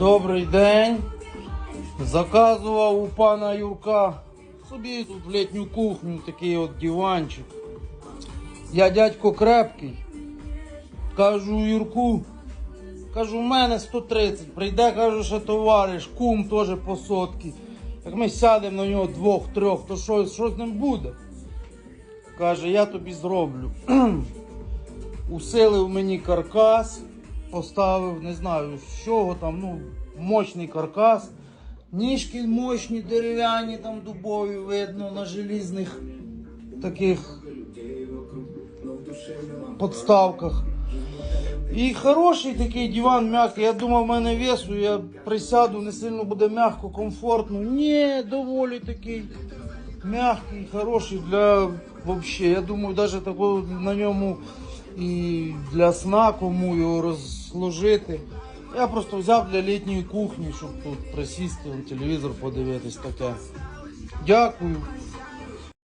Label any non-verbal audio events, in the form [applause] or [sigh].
Добрий день. Заказував у пана Юрка собі тут в літню кухню такий от диванчик. Я дядько крепкий. Кажу Юрку, кажу, у мене 130. Прийде, кажу, ще товариш, кум теж по сотки. Як ми сядемо на нього двох-трьох, то що, що з ним буде? Каже, я тобі зроблю. [clears throat] Усилив мені каркас, поставив, не знаю з чого там, ну, мощний каркас. Ніжки мощні, дерев'яні, там дубові, видно на желізних таких подставках. І хороший такий диван м'який. Я думав, в мене весу, я присяду, не сильно буде м'яко, комфортно. Ні, доволі такий м'який, хороший для вообще. Я думаю, навіть на ньому і для сна кому його розложити. Я просто взяв для літньої кухні, щоб тут присісти, телевізор подивитись таке. Дякую.